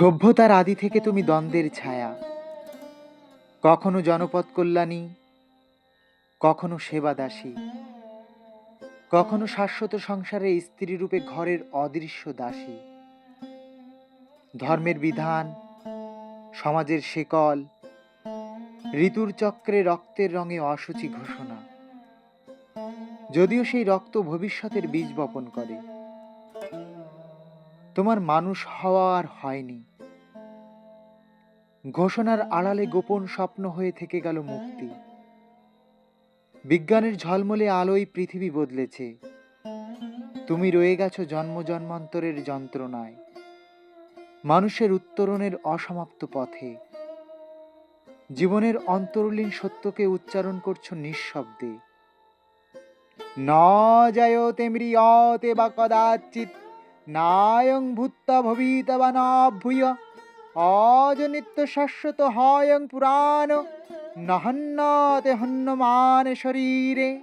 সভ্যতার আদি থেকে তুমি দ্বন্দ্বের ছায়া। কখনো জনপদ কল্যাণী, কখনো সেবা দাসী, কখনো শাশ্বত সংসারে স্ত্রী রূপে ঘরের অদৃশ্য দাসী। ধর্মের বিধান, সমাজের শেকল, ঋতুর চক্রে রক্তের রঙে অসুচি ঘোষণা। যদিও সেই রক্ত ভবিষ্যতের বীজ বপন করে। তোমার মানুষ হওয়া আর হয়নি। ঘোষণার আড়ালে গোপন স্বপ্ন হয়ে থেকে গেল মুক্তি। বিজ্ঞানের ঝলমলে আলোয় পৃথিবী বদলেছে। তুমি রয়ে গেছো জন্ম জন্মান্তরের যন্ত্রণায়। মানুষের উত্তরণের অসমাপ্ত পথে। জীবনের অন্তরলীন সত্যকে উচ্চারণ করছ নিঃশব্দে। ন জয়তে ম্রিয়তে বা কদাচিৎ নায়ং ভূত্তা ভবিতা বা না ভূয়। অজ নিত্য শাশ্বত হয়ং পুরাণ। নহন্নাতে হন্যমান শরীরে।